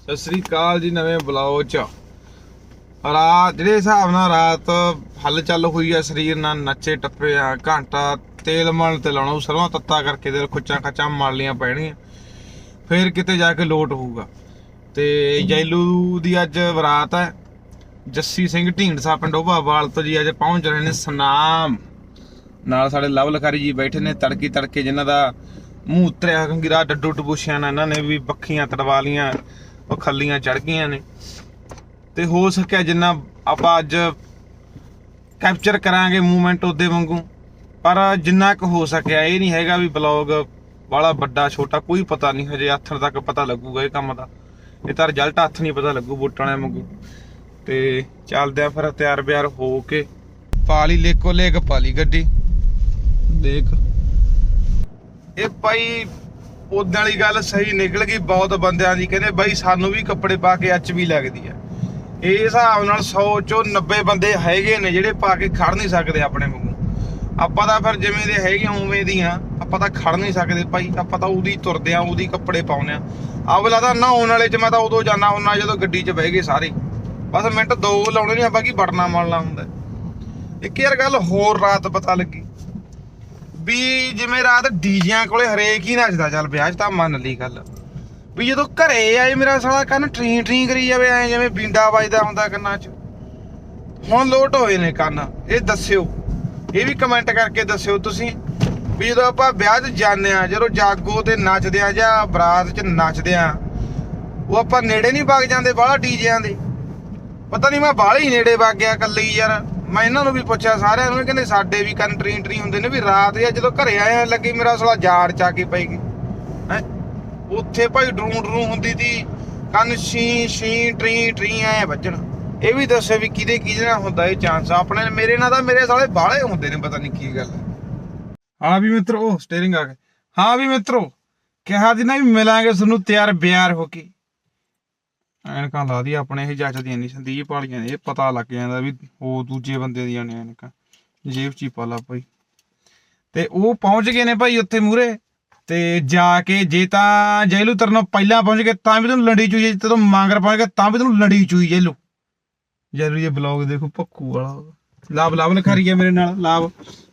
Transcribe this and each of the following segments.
ਸਤਿ ਸ੍ਰੀ ਅਕਾਲ ਜੀ ਨਵੇਂ ਬਲੌਗ ਚ। ਰਾਤ ਜਿਹੜੇ ਹਿਸਾਬ ਨਾਲ ਰਾਤ ਹੱਲ ਚੱਲ ਹੋਈ ਆ, ਸਰੀਰ ਨਾਲ ਨੱਚੇ ਟੱਪੇ ਆ, ਘੰਟਾ ਤੇਲ ਮਲ ਤੇ ਲਾਉਣਾ ਸਰੋਂ ਤੱਤਾ ਕਰਕੇ ਤੇ ਖੁੱਚਾਂ ਖੱਚਾਂ ਮਾਰ ਲੀਆਂ ਪੈਣੀਆਂ। ਫੇਰ ਕਿਤੇ ਜਾ ਕੇ ਲੋਟ ਹੋਊਗਾ। ਤੇ ਜੈਲੂ ਦੀ ਅੱਜ ਬਰਾਤ ਹੈ ਜੱਸੀ ਸਿੰਘ ਢੀਂਡਸਾ ਪਿੰਡੋਬਾ ਵਾਲ ਤੋਂ ਜੀ ਅੱਜ ਪਹੁੰਚ ਰਹੇ ਨੇ ਸਨਾਮ। ਨਾਲ ਸਾਡੇ ਲਵ ਲਖਾਰੀ ਜੀ ਬੈਠੇ ਨੇ, ਤੜਕੀ ਤੜਕੇ ਜਿਨ੍ਹਾਂ ਦਾ ਮੂੰਹ ਉਤਰਿਆ ਕਿਉਂਕਿ ਰਾਤ ਡੱਡੂ ਟਬੂਸ਼ਿਆਂ ਨਾਲ ਇਹਨਾਂ ਨੇ ਵੀ ਬੱਖੀਆਂ ਤੜਵਾ ਲੀਆਂ ਉਹ ਖੱਲੀਆਂ ਚੜ ਗਈਆਂ ਨੇ। ਤੇ ਹੋ ਸਕਿਆ ਜਿੰਨਾ ਆਪਾਂ ਅੱਜ ਕੈਪਚਰ ਕਰਾਂਗੇ ਮੂਵਮੈਂਟ ਉਹਦੇ ਵਾਂਗੂ। ਪਰ ਜਿੰਨਾ ਕੁ ਹੋ ਸਕਿਆ, ਇਹ ਨਹੀਂ ਹੈਗਾ ਵੀ ਬਲੌਗ ਵਾਲਾ ਵੱਡਾ, ਛੋਟਾ, ਕੋਈ ਪਤਾ ਨਹੀਂ, ਹਜੇ ਹੱਥਣ ਤੱਕ ਪਤਾ ਲੱਗੂਗਾ ਇਹ ਕੰਮ ਦਾ। ਇਹ ਤਾਂ ਰਿਜ਼ਲਟ ਹੱਥ ਨਹੀਂ ਪਤਾ ਲੱਗੂ ਵੋਟਾਂ ਵਾਲਿਆਂ ਵਾਂਗੂ। ਤੇ ਚੱਲਦੇ ਆ ਫਿਰ ਤਿਆਰ ਬਿਆਰ ਹੋ ਕੇ। ਪਾਲੀ ਲੇਕੋ ਲੇਕ ਪਾਲੀ ਗੱਡੀ। ਦੇਖ। ਇਹ ਭਾਈ ਉਦਾਂ ਵਾਲੀ ਗੱਲ ਸਹੀ ਨਿਕਲ ਗਈ। ਬਹੁਤ ਬੰਦਿਆਂ ਦੀ ਕਹਿੰਦੇ, ਬਾਈ ਸਾਨੂੰ ਵੀ ਕੱਪੜੇ ਪਾ ਕੇ ਅੱਚ ਵੀ ਲੱਗਦੀ ਆ। ਇਹ ਹਿਸਾਬ ਨਾਲ 100 ਚੋਂ 90 ਬੰਦੇ ਹੈਗੇ ਨੇ ਜਿਹੜੇ ਪਾ ਕੇ ਖੜ ਨਹੀਂ ਸਕਦੇ ਆਪਣੇ ਵਾਂਗੂ। ਆਪਾਂ ਤਾਂ ਫਿਰ ਜਿਵੇਂ ਦੇ ਹੈਗੇ ਉਵੇਂ ਦੀਆਂ ਆਪਾਂ ਤਾਂ ਖੜ ਨਹੀਂ ਸਕਦੇ ਭਾਈ। ਆਪਾਂ ਤਾਂ ਉਹਦੀ ਤੁਰਦੇ ਆ, ਉਹਦੀ ਕੱਪੜੇ ਪਾਉਂਦੇ ਆ। ਅਵਲਾ ਤਾਂ ਨਹਾਉਣ ਵਾਲੇ ਚ ਮੈਂ ਤਾਂ ਉਦੋਂ ਜਾਣਾ ਹੁੰਦਾ ਜਦੋਂ ਗੱਡੀ 'ਚ ਬਹਿ ਗਏ ਸਾਰੇ। ਬਸ ਮਿੰਟ ਦੋ ਲਾਉਣੇ ਨਹੀਂ ਆਪਾਂ ਕੀ ਬਟਨਾ ਮਾਰਨਾ ਹੁੰਦਾ। ਇੱਕ ਯਾਰ ਗੱਲ ਹੋਰ ਰਾਤ ਪਤਾ ਲੱਗੀ। ਵੀ ਜਿਵੇਂ ਰਾਤ ਡੀਜਿਆਂ ਕੋਲੇ ਹਰੇਕ ਹੀ ਨੱਚਦਾ ਚੱਲ, ਵਿਆਹ 'ਚ ਤਾਂ ਮੰਨ ਲਈ ਗੱਲ। ਵੀ ਜਦੋਂ ਘਰੇ ਆਏ ਮੇਰਾ ਸਾਲਾ ਕੰਨ ਟਰੀ ਟਰੀ ਕਰੀ ਜਾਵੇ, ਐ ਜਿਵੇਂ ਬਿੰਡਾ ਵੱਜਦਾ ਹੁੰਦਾ ਕੰਨਾਂ 'ਚ। ਹੁਣ ਲੋਟ ਹੋਏ ਨੇ ਕੰਨ, ਇਹ ਦੱਸਿਓ। ਇਹ ਵੀ ਕਮੈਂਟ ਕਰਕੇ ਦੱਸਿਓ ਤੁਸੀਂ ਵੀ ਜਦੋਂ ਆਪਾਂ ਵਿਆਹ 'ਚ ਜਾਂਦੇ ਆ ਜਦੋਂ ਜਾਗੋ ਤੇ ਨੱਚਦੇ ਆ ਜਾਂ ਬਰਾਤ 'ਚ ਨੱਚਦੇ ਆ ਉਹ ਆਪਾਂ ਨੇੜੇ ਨਹੀਂ ਵਗ ਜਾਂਦੇ, ਬਾਹਲਾ ਡੀਜਿਆਂ ਦੇ। ਪਤਾ ਨਹੀਂ ਮੈਂ ਬਾਹਲੇ ਹੀ ਨੇੜੇ ਵਗ ਗਿਆ ਕੱਲੀ ਯਾਰ। ਮੈਂ ਇਹਨਾਂ ਨੂੰ ਵੀ ਪੁੱਛਿਆ, ਸਾਰਿਆਂ ਨੂੰ ਕਹਿੰਦੇ ਸਾਡੇ ਵੀ ਕੰਨ ਟਰੀ ਟਰੀ ਹੁੰਦੇ ਨੇ ਵੀ ਰਾਤ ਆ ਜਦੋਂ ਘਰੇ ਆਇਆ ਲੱਗੀ ਮੇਰਾ ਸਾਲਾ ਜਾੜ ਚਾ ਕੇ ਪਈ। ਗਈ ਉੱਥੇ ਭਾਈ ਡਰੂ ਡਰੂ ਹੁੰਦੀ ਤੀ ਕੰਨ ਛੀ ਛੀ ਟਰੀ ਟਰੀ ਐ ਵੱਜਣ। ਇਹ ਵੀ ਦੱਸਿਓ ਵੀ ਕਿਹਦੇ ਕਿਹਦੇ ਨਾਲ ਹੁੰਦਾ ਇਹ ਚਾਂਸ ਆਪਣੇ ਮੇਰੇ ਨਾਲ ਤਾਂ ਮੇਰੇ ਸਾਲੇ ਬਾਹਲੇ ਹੁੰਦੇ ਨੇ, ਪਤਾ ਨਹੀਂ ਕੀ ਗੱਲ ਹਾਂ। ਵੀ ਮਿੱਤਰੋ, ਉਹ ਸਟੀਅਰਿੰਗ ਆ ਗਿਆ ਹਾਂ ਵੀ ਮਿੱਤਰੋ, ਕਿਹਾ ਦੀ ਨਾ ਵੀ ਮਿਲਾਂਗੇ ਤੁਹਾਨੂੰ ਤਿਆਰ ਬਿਆਰ ਹੋ ਕੇ। ਐਨਕਾਂ ਲਾ ਦੀ ਆਪਣੇ, ਇਹ ਜੱਜਦੀਆਂ ਨਹੀਂ, ਸੰਦੀਪ ਵਾਲੀਆਂ ਇਹ ਪਤਾ ਲੱਗ ਜਾਂਦਾ ਵੀ ਉਹ ਦੂਜੇ ਬੰਦੇ ਦੀਆਂ ਨੇ ਐਨਕਾਂ। ਜੇਬ ਚ ਹੀ ਪਾ ਲਾ ਭਾਈ। ਤੇ ਉਹ ਪਹੁੰਚ ਗਏ ਨੇ ਭਾਈ ਉੱਥੇ ਮੂਰੇ ਤੇ ਜਾ ਕੇ ਜੇ ਤਾਂ ਜੇਲੂ ਤਰਨੋਂ ਪਹਿਲਾਂ ਪਹੁੰਚ ਗਏ, ਤਾਂ ਵੀ ਤੈਨੂੰ ਲੜੀ ਚੂਈ ਜੇ ਤੈਨੂੰ ਮੰਗਰ ਪਹੁੰਚ ਗਏ, ਤਾਂ ਵੀ ਤੈਨੂੰ ਲੜੀ ਚੂਈ ਜੈਲੂ ਜੈਲੂ ਇਹ ਬਲੌਗ ਦੇਖੋ ਪੱਕੂ ਵਾਲਾ। ਲਾਭ ਲਾਭ ਲਿਖਾਰੀ ਹੈ ਮੇਰੇ ਨਾਲ, ਲਾਭ।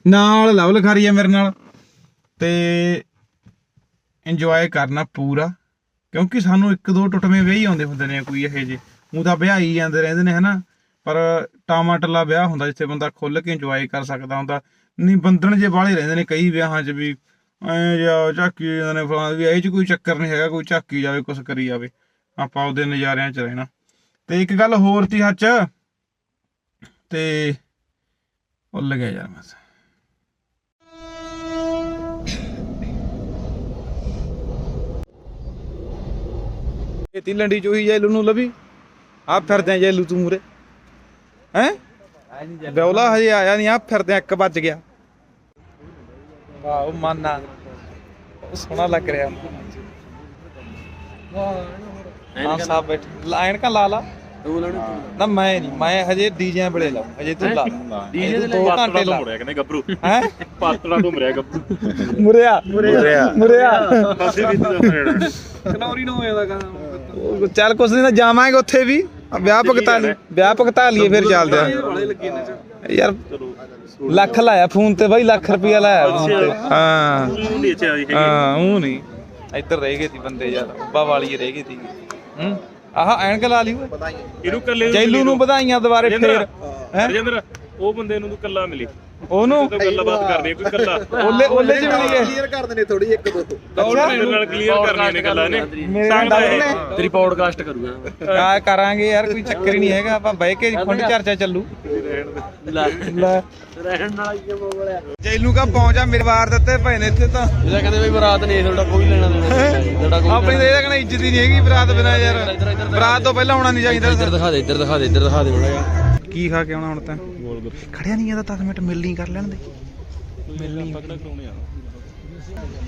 ਨਾਲ ਲਾਭ ਲਿਖਾਰੀ ਹੈ ਮੇਰੇ ਨਾਲ। ਤੇ ਇੰਜੋਏ ਕਰਨਾ ਪੂਰਾ, ਕਿਉਂਕਿ ਸਾਨੂੰ ਇੱਕ ਦੋ ਟੁੱਟਵੇਂ ਵਿਆਹ ਹੀ ਆਉਂਦੇ ਹੁੰਦੇ ਨੇ ਕੋਈ ਇਹੋ ਜਿਹੇ। ਉਹ ਤਾਂ ਵਿਆਹ ਹੀ ਜਾਂਦੇ ਰਹਿੰਦੇ ਨੇ, ਹਨਾ? ਪਰ ਟਾਮਾ ਟੱਲਾ ਵਿਆਹ ਹੁੰਦਾ, ਜਿੱਥੇ ਬੰਦਾ ਖੁੱਲ ਕੇ ਇੰਜੋਏ ਕਰ ਸਕਦਾ ਹੁੰਦਾ। ਨਹੀਂ ਬੰਧਨ ਜੇ ਬਾਹਲੇ ਰਹਿੰਦੇ ਨੇ ਕਈ ਵਿਆਹਾਂ 'ਚ ਵੀ। ਐ ਜਾ ਝਾਕੀ ਜਾਂਦੇ ਨੇ ਫਲਾਂ ਵੀ ਇਹ 'ਚ ਕੋਈ ਚੱਕਰ ਨਹੀਂ ਹੈਗਾ ਕੋਈ ਝਾਕੀ ਜਾਵੇ ਕੁਛ ਕਰੀ ਜਾਵੇ। ਆਪਾਂ ਉਹਦੇ ਨਜ਼ਾਰਿਆਂ 'ਚ ਰਹਿਣਾ। ਤੇ ਇੱਕ ਗੱਲ ਹੋਰ ਤੀ ਹੱਚ ਤੇ ਭੁੱਲ ਗਿਆ ਯਾਰ ਮੈਂ ਇਹ ਤਿਲੰਡੀ ਚੋਈ ਜੈਲੂ ਨੂੰ ਲਵੀ ਆ ਫਿਰਦੇ ਜੈਲੂ ਤੂੰ ਮੂਰੇ ਹੈ? ਬੌਲਾ ਹਜੇ ਆਇਆ ਨਹੀਂ ਆ ਫਿਰਦੇ ਇੱਕ ਵੱਜ ਗਿਆ। ਵਾਹ ਉਹ ਮਾਨਾ। ਉਹ ਸੋਹਣਾ ਲੱਗ ਰਿਹਾ। ਹਾਂ ਸਾਹਿਬ ਬੈਠ। ਲਾਈਨ ਕਾ ਲਾ ਲਾ। ਨਾ ਮੈਂ ਨਹੀਂ। ਮੈਂ ਹਜੇ ਡੀਜੇ ਵੇਲੇ ਲਾਉ। ਹਜੇ ਤੂੰ ਲਾ। ਡੀਜੇ ਦੇ 2 ਘੰਟੇ ਲਾ। ਮੁੜਿਆ ਕਹਿੰਦੇ ਗੱਭਰੂ। ਹੈ? ਪਾਤੜਾ ਤੋਂ ਮਰਿਆ ਗੱਭਰੂ। ਮੁਰਿਆ ਮੁਰਿਆ ਮੁਰਿਆ ਪਾਸੇ ਵੀ ਤੇ ਕਨੌਰੀ ਨੂੰ ਹੋਇਆ ਦਾ ਚੱਲ ਕੁਛ ਨਹੀਂ ਤਾਂ ਜਾਵਾਂਗੇ ਉੱਥੇ ਵੀ। ਆ ਵਿਆਹ ਭਗਤਾ ਲਈ ਵਿਆਹ ਭਗਤਾ ਲਈਏ ਫਿਰ ਚੱਲਦੇ ਆ। ਯਾਰ ਲੱਖ ਲਾਇਆ ਫੋਨ ਤੇ ਬਾਈ ਲੱਖ ਰੁਪਇਆ ਲਾਇਆ ਫੋਨ ਤੇ। ਹਾਂ। ਨਹੀਂ ਉਹ ਨਹੀਂ। ਇੱਧਰ ਰਹਿ ਗਏ ਸੀ ਬੰਦੇ ਯਾਰ ਅੱਬਾ ਵਾਲੀ ਰਹਿ ਗਈ ਸੀ। ਹੂੰ? ਆਹ ਐਨਕ ਲਾ ਲਈ ਓਏ ਇਹਨੂੰ ਕੱਲੇ ਜੈਲੂ ਨੂੰ ਵਧਾਈਆਂ ਦੁਬਾਰੇ ਫੇਰ। ਹੈ? ਰਜਿੰਦਰ ਉਹ ਬੰਦੇ ਨੂੰ ਤੂੰ ਕੱਲਾ ਮਿਲੀ। ਉਹਨੂੰ ਤਾਂ ਗੱਲਬਾਤ ਕਰਨੀ ਕੋਈ ਕੱਲਾ ਓਲੇ ਓਲੇ ਚ ਗਏ। ਕਲੀਅਰ ਕਰ ਦਿੰਦੇ ਥੋੜੀ ਇੱਕ ਦੋ। ਮੇਰੇ ਨਾਲ ਕਲੀਅਰ ਕਰਨੀਆਂ ਨੇ ਗੱਲਾਂ ਨੇ। ਡਾਊਟ ਨੇ ਤੇਰੀ ਪੌਡਕਾਸਟ ਕਰੂਗਾ। ਆ ਕਰਾਂਗੇ ਯਾਰ ਕੋਈ ਚੱਕਰ ਹੀ ਨਹੀਂ ਹੈਗਾ। ਆਪਾਂ ਬਹਿ ਕੇ ਖੁੰਡ ਚਰਚਾ ਚੱਲੂ। ਲੈ। ਰਹਿਣ ਨਾਲ ਹੀ ਬੋਲਿਆ ਜੈਲੂ ਕਾ ਪਹੁੰਚਾ ਮੇਰੇ ਵਾਰ ਦਿੱਤੇ ਨੇ ਇੱਥੇ ਤਾਂ। ਜਿਹੜਾ ਕਹਿੰਦੇ ਬਈ ਬਰਾਤ ਨਹੀਂ ਤੁਹਾਡਾ ਕੋਈ ਲੈਣਾ ਦੇਣਾ ਨਹੀਂ ਤੁਹਾਡਾ ਕੋਈ ਆਪਣੀ ਇਹਦਾ ਕਹਣਾ ਇੱਜ਼ਤ ਹੀ ਨਹੀਂ ਹੈਗੀ ਬਰਾਤ ਬਿਨਾ ਯਾਰ। ਬਰਾਤ ਤੋਂ ਪਹਿਲਾਂ ਆਉਣਾ ਨਹੀਂ ਚਾਹੀਦਾ। ਇੱਧਰ ਦਿਖਾ ਦੇ ਇੱਧਰ ਦਿਖਾ ਦੇ ਇੱਧਰ ਦਿਖਾ ਦੇ ਬੜਾ ਕੀ ਖਾ ਕੇ ਆਉਣਾ ਹੁਣ ਤਾਂ? ਖੜਿਆ ਨਹੀਂ ਜਾਂਦਾ 10 ਮਿੰਟ ਮਿਲਣੀ ਕਰ ਲੈਣ ਦੇ। ਮਿਲਣੀ ਪਕੜਾ ਕਰਾਉਣੇ ਆ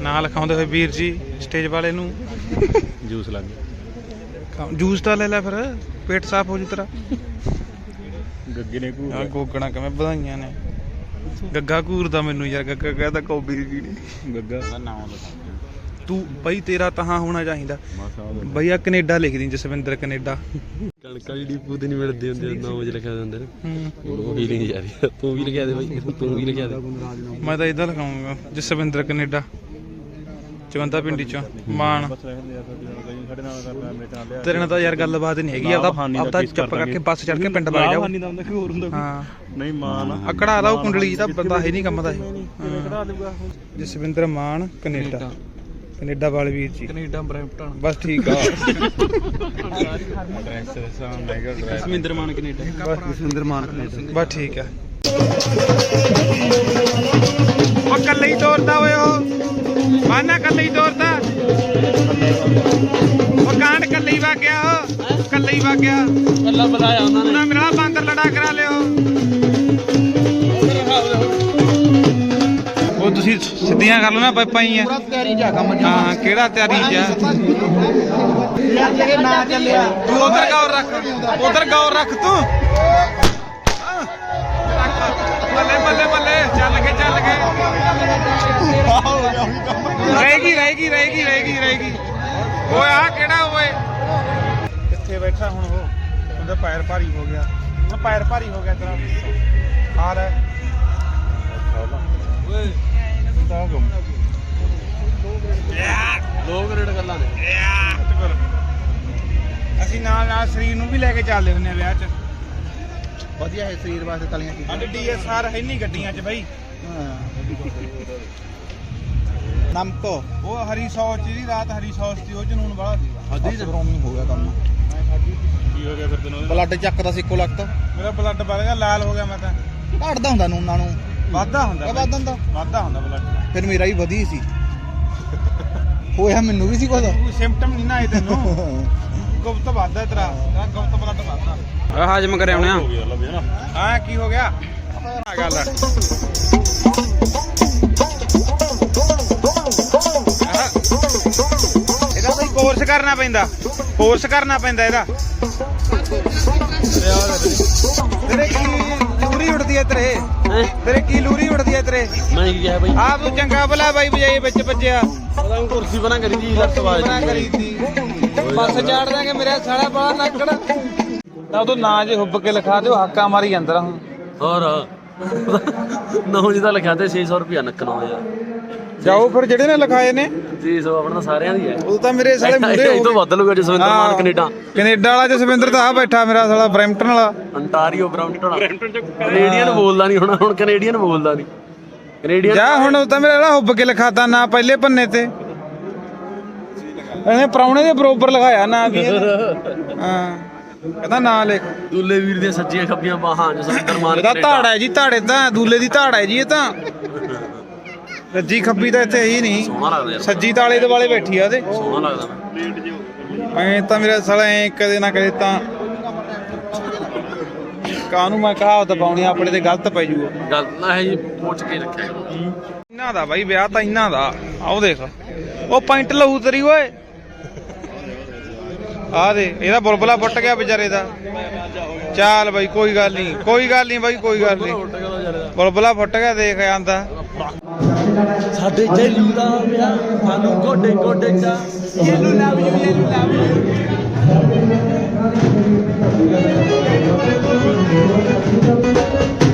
ਨਾਂ ਲਿਖਾਉਂਦੇ ਹੋਏ ਵੀਰ ਜੀ ਸਟੇਜ ਵਾਲੇ ਨੂੰ। ਜੂਸ ਲੱਗ ਗਿਆ। ਜੂਸ ਤਾਂ ਲੈ ਲੈ ਫਿਰ ਪੇਟ ਸਾਫ਼ ਹੋ ਜੂ ਤੇਰਾ। ਗੱਗੇ ਨੇ ਆ ਗੋਗਣਾ ਕਿਵੇਂ ਵਧਾਈਆਂ ਨੇ। ਗੱਗਾ ਘੂਰਦਾ ਮੈਨੂੰ ਯਾਰ ਗੱਗਾ ਕਹਿੰਦਾ ਕੌਬੀ ਦੀ ਨਹੀਂ ਗੱਗਾ। ਦਾ ਨਾਮ ਲਿਖਾ। ਤੂੰ ਬਈ ਤੇਰਾ ਤਾਂ ਹੋਣਾ ਚਾਹੀਦਾ। ਮਾਸਾ ਬਈ ਆ ਕੈਨੇਡਾ ਲਿਖ ਦੀ ਜਸਵਿੰਦਰ ਕੈਨੇਡਾ। ਕਣਕਾਂ ਦੀ ਡਿਪੂ ਤੇ ਨਹੀਂ ਮਿਲਦੇ ਹੁੰਦੇ 9 ਵਜੇ ਲਿਖਿਆ ਹੁੰਦੇ ਨੇ। ਹੂੰ ਉਹ ਹੀ ਨਹੀਂ ਜਾ ਰਹੀ। ਤੂੰ ਵੀ ਲਿਖਿਆ ਦੇ ਬਾਈ ਤੂੰ ਵੀ ਲਿਖਿਆ ਦੇ। ਮੈਂ ਤਾਂ ਇਦਾਂ ਲਿਖਾਉਂਗਾ ਜਸਵਿੰਦਰ ਕੈਨੇਡਾ ਚਵੰਦਾ ਪਿੰਡੀ ਚੋਂ ਮਾਨ। ਤੇਰੇ ਨਾਲ ਤਾਂ ਯਾਰ ਗੱਲਬਾਤ ਨਹੀਂ ਹੈਗੀ ਆਪਦਾ ਆਪਦਾ ਚੁੱਪ ਕਰਕੇ ਬੱਸ ਚੜ ਕੇ ਪਿੰਡ ਵਗ ਜਾਓ। ਹਾਂ। ਨਹੀਂ ਮਾਨ। ਅਕੜਾ ਲਾ ਉਹ ਕੁੰਡਲੀ ਦਾ ਬੰਦਾ ਹੈ ਨਹੀਂ ਕੰਮ ਦਾ ਇਹ। ਜਸਵਿੰਦਰ ਮਾਨ ਕੈਨੇਡਾ। ਕੈਨੇਡਾ ਵਾਲੇ ਵੀਰ ਜੀ। Canada Brampton. ਬਸ ਠੀਕ ਆ। ਸਮਿੰਦਰ ਮਾਨ ਕੈਨੇਡਾ। ਸਮਿੰਦਰ ਮਾਨ ਕੈਨੇਡਾ। ਬਸ ਠੀਕ ਆ। ਉਹ ਕੱਲੇ ਹੀ ਤੋਰਦਾ ਓਏ ਉਹ। ਮਾਨਾ ਕੱਲੇ ਹੀ ਤੋਰਦਾ ਉਹ ਕਾਂਡ ਕੱਲੇ ਹੀ ਵਾਗਿਆ ਉਹ। ਕੱਲੇ ਹੀ ਵਾਗਿਆ ਅੱਲਾ ਬਤਾਇਆ ਉਹਨਾਂ ਨੇ। ਉਹਨਾਂ ਮੇਰਾ ਬਾਂਦਰ ਲੜਾ ਕਰਾ ਲਿਓ। ਉਹ ਤੁਸੀਂ ਸਿੱਧੀਆਂ ਕਰ ਲਓ ਨਾ ਪਾਈਪਾਂ ਹੀ ਆ। ਪੂਰਾ ਤਿਆਰੀ ਜਾ ਕੰਮ ਹਾਂ ਕਿਹੜਾ ਤਿਆਰੀ ਜਾ ਤੂੰ ਉਧਰ ਗੌਰ ਰੱਖ ਉਧਰ ਗੌਰ ਰੱਖ ਤੂੰ। ਬੱਲੇ ਬੱਲੇ ਬੱਲੇ ਚੱਲ ਕੇ ਚੱਲ ਕੇ ਰਹੇਗੀ ਰਹੇਗੀ ਰਹੇਗੀ ਰਹੇਗੀ ਰਹੇਗੀ ਓਏ ਆ ਕਿਹੜਾ ਓਏ? ਕਿੱਥੇ ਬੈਠਾ ਹੁਣ ਉਹ? ਉਹਦਾ ਪੈਰ ਭਾਰੀ ਹੋ ਗਿਆ। ਹੁਣ ਪੈਰ ਭਾਰੀ ਹੋ ਗਿਆ ਤੇਰਾ। ਹਾਲ ਹੈ। ਓਏ। ਲੋਕ ਰੇਡ ਗੱਲਾਂ ਨੇ। ਅਸੀਂ ਨਾਲ ਨਾਲ ਸਰੀਰ ਨੂੰ ਵੀ ਲੈ ਕੇ ਚੱਲਦੇ ਹੁੰਦੇ ਆ ਵਿਆਹ 'ਚ। ਵਧੀਆ ਹੈ ਸਰੀਰ ਵਾਸਤੇ ਤਲੀਆਂ ਚੀਜ਼ਾਂ। ਅੱਜ ਡੀਐਸਆਰ ਹੈ ਨਹੀਂ ਗੱਡੀਆਂ 'ਚ ਬਈ। ਨਮਕੋ। ਉਹ ਹਰੀ ਸੌਸ ਜਿਹੜੀ ਰਾਤ ਹਰੀ ਸੌਸ ਸੀ ਉਹ ਜਨੂਨ ਵਾਲਾ ਸੀਗਾ ਅੱਧੀ ਰੋਮੀ ਹੋ ਗਿਆ ਕੰਮ। ਕੀ ਹੋ ਗਿਆ ਫਿਰ ਤੈਨੂੰ? ਬਲੱਡ ਚੱਕਦਾ ਸੀ ਇੱਕੋ ਲੱਖ ਮੇਰਾ ਬਲੱਡ ਵੱਧ ਗਿਆ ਲਾਲ ਹੋ ਗਿਆ ਮੈਂ ਤਾਂ। ਘਟਦਾ ਹੁੰਦਾ ਨੂਨਾਂ ਨੂੰ। ਵਾਧਾ ਹੁੰਦਾ ਬਈ। ਵੱਧ ਹੁੰਦਾ। ਵਾਧਾ ਹੁੰਦਾ ਬਲੱਡ ਫਿਰ ਮੇਰਾ ਵੀ ਵਧੀ ਸੀ। ਹੋਇਆ ਮੈਨੂੰ ਵੀ ਸੀ ਕੁਝ ਕੋਈ ਸਿੰਪਟਮ ਨਹੀਂ ਨਾ ਆਏ ਤੈਨੂੰ। ਗੁਪਤ ਵਾਧਾ ਤੇਰਾ। ਤੇਰਾ ਗੁਪਤ ਬਲੱਡ ਵਾਧਾ। ਹਾਜ਼ਮ ਕਰਿਆ ਆਉਣਿਆ ਹੋ ਹਾਂ ਕੀ ਹੋ ਗਿਆ? ਆ ਗੱਲ ਆਹ। ਇਹਦਾ ਕੋਈ ਕੋਰਸ ਕਰਨਾ ਪੈਂਦਾ। ਕੋਰਸ ਕਰਨਾ ਪੈਂਦਾ ਇਹਦਾ। ਤੇਰੇ ਕੀ ਲੂਰੀ ਉੜਦੀ ਹੈ ਤੇਰੇ। ਤੇਰੇ ਕੀ ਲੂਰੀ ਉੜਦੀ ਹੈ ਤੇਰੇ? ਮੈਂ ਕੀ ਕਿਹਾ ਬਾਈ? ਆਪ ਤੂੰ ਚੰਗਾ ਭਲਾ ਬਾਈ ਬਜਾਈ ਵਿੱਚ ਵੱਜਿਆ। ਪਤਾ ਨਹੀਂ ਕੁਰਸੀ ਬਣਾ ਕਰੀ ਜੀ ਲੱਤ ਬਾਜ ਬਣਾ ਕਰੀ ਤੀ ਬੱਸ ਚਾੜ ਦਾਂਗੇ ਮੇਰੇ ਸਾਲਾ ਬੜਾ ਲੱਕੜ। ਤਾਂ ਤੂੰ ਨਾਂ ਜੇ ਹੁੱਬ ਕੇ ਲਿਖਾ ਦਿਓ ਹਾਕਾ ਮਾਰੀ ਅੰਦਰ। ਹੁਣ ਹੋਰ। ਨੌ ਜਿਹਦਾ ਲਿਖਿਆ ਤੇ 600 ਰੁਪਿਆ ਨੱਕਣਾ ਹੋਇਆ ਜਾਓ ਫਿਰ ਜਿਹੜੇ ਨੇ ਲਿਖਾਏ ਨੇ। 600 ਆਪਣਾ ਤਾਂ ਸਾਰਿਆਂ ਦੀ ਹੈ। ਉਹ ਤਾਂ ਮੇਰੇ ਸਾਲੇ ਮੂਰੇ ਇਹ ਤੋਂ ਵੱਧ ਲੂਗਾ ਜਸਵਿੰਦਰ ਮਾਨ ਕੈਨੇਡਾ। ਕੈਨੇਡਾ ਵਾਲਾ ਜਸਵਿੰਦਰ ਤਾਂ ਆ ਬੈਠਾ ਮੇਰਾ ਸਾਲਾ ਬ੍ਰੈਂਪਟਨ ਵਾਲਾ। ਅੰਟਾਰੀਓ ਬ੍ਰਾਂਪਟਨ ਕੈਨੇਡੀਅਨ ਬੋਲਦਾ ਨਹੀਂ ਹੁਣ ਹੁਣ ਕੈਨੇਡੀਅਨ ਬੋਲਦਾ ਨਹੀਂ ਕੈਨੇਡੀਅਨ ਜਾ ਹੁਣ ਤਾਂ ਮੇਰਾ ਜਿਹੜਾ ਹੁੱਬ ਕੇ ਲਿਖਾਤਾ ਨਾ ਪਹਿਲੇ ਪੰਨੇ ਤੇ। ਇਹਨੇ ਪ੍ਰਾਹੁਣੇ ਦੇ ਬਰੋਬਰ ਲਿਖਾਇਆ ਨਾ ਵੀ। ਹਾਂ ਕਹਿੰਦਾ ਨਾਂ ਲਿਖ। ਦੁੱਲੇ ਵੀਰ ਦੀਆਂ ਸੱਜੀਆਂ ਖੱਬੀਆਂ ਬਾਹਾਂ ਜਸਵਿੰਦਰ ਮਾਨ ਇਹਦਾ। ਧਾੜਾ ਹੈ ਜੀ ਧਾੜੇ ਤਾਂ ਦੂਲੇ ਦੀ ਧਾੜਾ ਹੈ ਜੀ ਇਹ ਤਾਂ। ਸੱਜੀ ਖੱਬੀ ਤਾਂ ਇੱਥੇ ਹੀ ਨਹੀਂ। ਸੋਹਣਾ ਲੱਗਦਾ ਯਾਰ। ਸੱਜੀ ਤਾਲੇ ਦੇ ਵਾਲੇ ਬੈਠੀ ਆ ਉਹਦੇ ਸੋਹਣਾ ਲੱਗਦਾ। ਐ ਤਾਂ ਮੇਰਾ ਸਾਲਾ ਐ ਕਦੇ ਨਾ ਕਦੇ ਤਾਂ। ਕਾਹਨੂੰ ਮੈਂ ਕਹਾਵਤ ਪਾਉਣੀ ਆ, ਆਪਣੇ ਤੇ ਗਲਤ ਪੈ ਜੂਗਾ। ਗੱਲ ਨਾ ਹੈ ਜੀ ਪੁੱਛ ਕੇ ਰੱਖਿਆ ਕਰੋ। ਇਹਨਾਂ ਦਾ ਬਾਈ ਵਿਆਹ ਤਾਂ ਇਹਨਾਂ ਦਾ। ਆਓ ਦੇਖ। ਉਹ ਪੈਂਟ ਲਹੂ ਤੇਰੀ ਓਏ। ਆ ਦੇ ਇਹਦਾ ਬੁਲਬੁਲਾ ਫੁੱਟ ਗਿਆ ਵਿਚਾਰੇ ਦਾ। ਚੱਲ ਬਾਈ ਕੋਈ ਗੱਲ ਨਹੀਂ ਕੋਈ ਗੱਲ ਨਹੀਂ ਬਾਈ ਕੋਈ ਗੱਲ ਨਹੀਂ। ਬੁਲਬੁਲਾ ਫੁੱਟ ਗਿਆ ਦੇਖ ਆਂਦਾ। ਸਾਡੇ ਜੈਲੂ ਦਾ ਵਿਆਹ ਸਾਨੂੰ ਗੋਡੇ ਗੋਡੇ ਚਾ ਯੈਲੂ ਲਵ ਯੂ ਯੈਲੂ ਲਵ। ਯੂ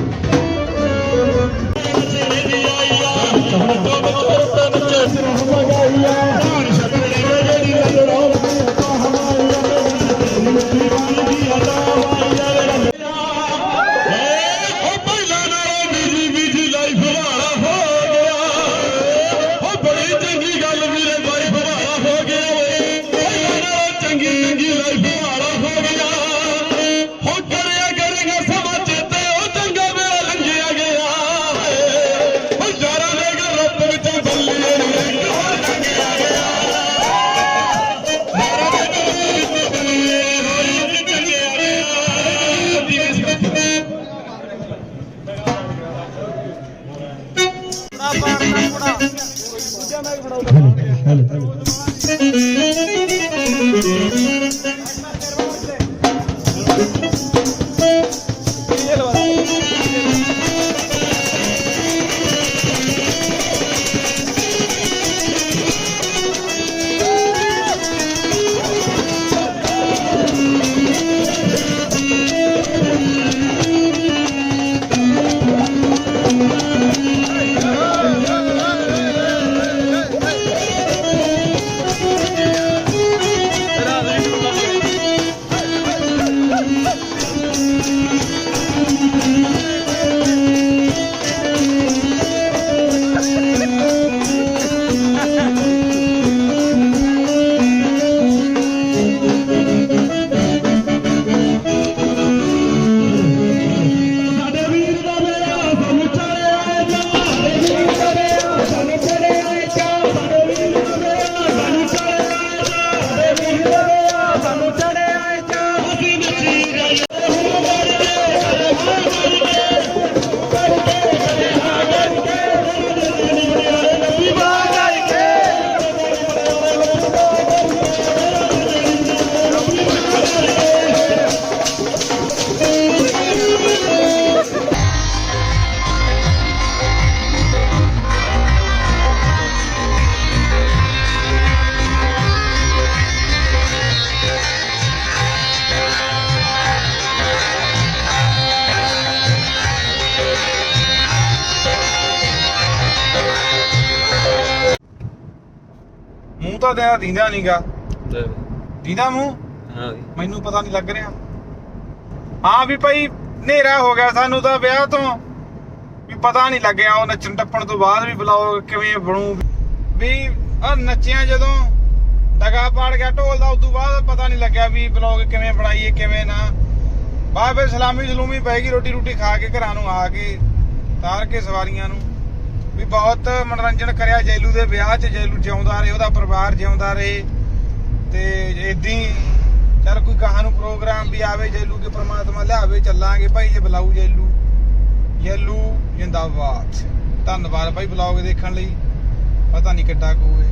ਮੂੰਹ ਤਾਂ ਤੇਰਾ ਦੀਂਦਾ ਨਹੀਂਗਾ। ਦੀਂਦਾ ਮੂੰਹ? ਹਾਂ ਮੈਨੂੰ ਪਤਾ ਨਹੀਂ ਲੱਗ ਰਿਹਾ। ਹਾਂ ਵੀ ਭਾਈ ਹਨੇਰਾ ਹੋ ਗਿਆ ਸਾਨੂੰ ਤਾਂ ਵਿਆਹ ਤੋਂ। ਵੀ ਪਤਾ ਨਹੀਂ ਲੱਗਿਆ ਉਹ ਨੱਚਣ ਟੱਪਣ ਤੋਂ ਬਾਅਦ ਵੀ ਬਲੌਗ ਕਿਵੇਂ ਬਣੂ। ਵੀ ਆ ਨੱਚਿਆ ਜਦੋਂ ਡਗਾ ਪਾੜ ਗਿਆ ਢੋਲ ਦਾ ਉਦੋਂ ਬਾਅਦ ਪਤਾ ਨਹੀਂ ਲੱਗਿਆ ਵੀ ਬਲੌਗ ਕਿਵੇਂ ਬਣਾਈਏ ਕਿਵੇਂ ਨਾ। ਬਾਅਦ ਵਿੱਚ ਸਲਾਮੀ ਸਲੂਮੀ ਪੈ ਗਈ ਰੋਟੀ ਰੋਟੀ ਖਾ ਕੇ ਘਰਾਂ ਨੂੰ ਆ ਕੇ ਤਾਰ ਕੇ ਸਵਾਰੀਆਂ ਨੂੰ। ਵੀ ਬਹੁਤ ਮਨੋਰੰਜਨ ਕਰਿਆ ਜੈਲੂ ਦੇ ਵਿਆਹ 'ਚ, ਜੈਲੂ ਜਿਉਂਦਾ ਰਹੇ, ਉਹਦਾ ਪਰਿਵਾਰ ਜਿਉਂਦਾ ਰਹੇ। ਤੇ ਇਦਾਂ ਚੱਲ ਕੋਈ ਕਹਾ ਨੂੰ ਪ੍ਰੋਗਰਾਮ ਵੀ ਆਵੇ, ਜੈਲੂ ਕੇ ਪ੍ਰਮਾਤਮਾ ਲਿਆਵੇ, ਚੱਲਾਂਗੇ ਭਾਈ, ਜੇ ਬੁਲਾਊ ਜੈਲੂ। ਜੈਲੂ ਜਿੰਦਾਬਾਦ। ਧੰਨਵਾਦ ਭਾਈ ਬਲੌਗ ਦੇਖਣ ਲਈ। ਪਤਾ ਨਹੀਂ ਕਿੱਡਾ ਕੁ